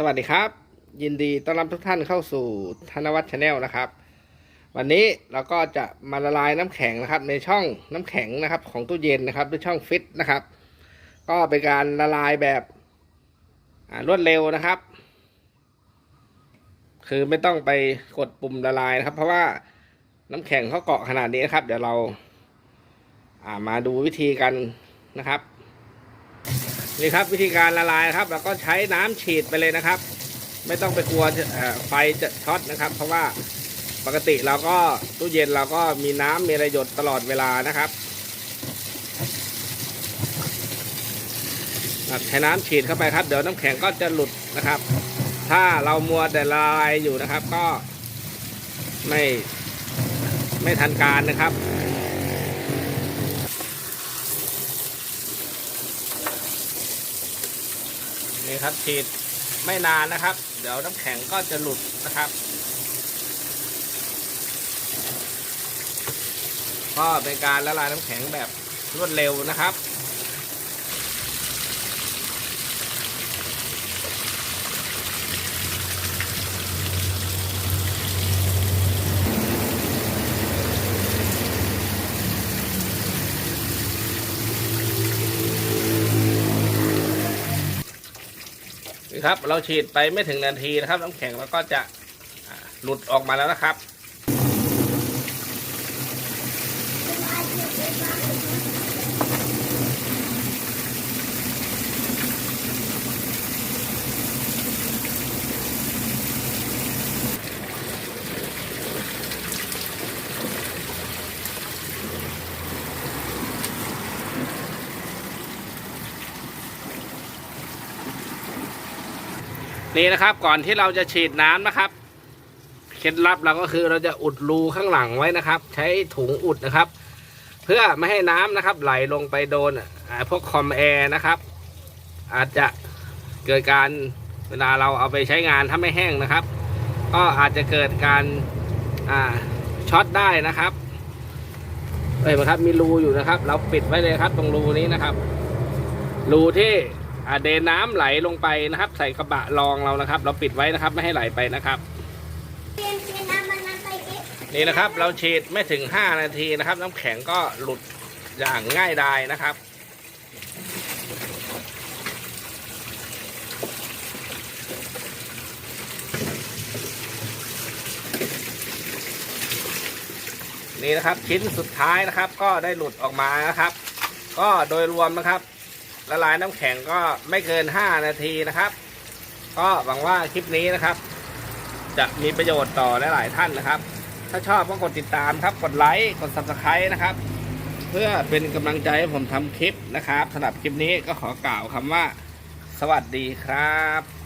สวัสดีครับ ยินดีต้อนรับทุกท่านเข้าสู่ธนวัฒน์ชาแนลนะครับ วันนี้เราก็จะมาละลายน้ำแข็งนะครับ ในช่องน้ำแข็งนะครับ ของตู้เย็นนะครับด้วยช่องฟิตนะครับ ก็เป็นการละลายแบบรวดเร็วนะครับ คือไม่ต้องไปกดปุ่มละลายนะครับ เพราะว่าน้ำแข็งเขาเกาะขนาดนี้นะครับ เดี๋ยวเราามาดูวิธีกันนะครับ นี่ครับวิธีการละลายครับเราก็ใช้น้ำฉีดไปเลยนะครับ ไม่ต้องไปกลัวไฟจะช็อตนะครับ เพราะว่าปกติเราก็ตู้เย็นเราก็มีน้ำมีอะไรหยดตลอดเวลานะครับใช้น้ำฉีดเข้าไปครับ เดี๋ยวน้ำแข็งก็จะหลุดนะครับ ถ้าเรามัวแต่ละลายอยู่นะครับ ก็ไม่ไม่ทันการนะครับ นี่ครับฉีดไม่นานนะครับ เดี๋ยวน้ำแข็งก็จะหลุดนะครับ ก็เป็นการละลายน้ำแข็งแบบรวดเร็วนะครับ นี่ครับ เราฉีดไปไม่ถึงนาทีนะครับ น้ำแข็งเราก็จะหลุดออกมาแล้วนะครับ นี่นะครับก่อนที่เราจะฉีดน้ำนะครับ เคล็ดลับเราก็คือเราจะอุดรูข้างหลังไว้นะครับ ใช้ถุงอุดนะครับ เพื่อไม่ให้น้ำนะครับ ไหลลงไปโดนพวกคอมแอร์นะครับ อาจจะเกิดการเวลาเราเอาไปใช้งานถ้าไม่แห้งนะครับ ก็อาจจะเกิดการช็อตได้นะครับเห็นไหมครับมีรูอยู่นะครับ เราปิดไว้เลยครับ ตรงรูนี้นะครับ รูที่ เดนน้ำไหลลงไปนะครับ ใส่กระบะรองเรานะครับ เราปิดไว้นะครับไม่ให้ไหลไปนะครับนี่นะครับเราฉีดไม่ถึง 5 นาทีนะครับ น้ำแข็งก็หลุดอย่างง่ายดายนะครับนี่นะครับชิ้นสุดท้ายนะครับ ก็ได้หลุดออกมานะครับ ก็โดยรวมนะครับ ละลายน้ำแข็งก็ไม่เกิน 5 นาทีนะครับ ก็หวังว่าคลิปนี้นะครับ จะมีประโยชน์ต่อหลายๆท่านนะครับ ถ้าชอบก็กดติดตามครับ กดไลค์ กด subscribe นะครับ เพื่อเป็นกำลังใจให้ผมทำคลิปนะครับสำหรับคลิปนี้ก็ขอกล่าวคำว่า สวัสดีครับ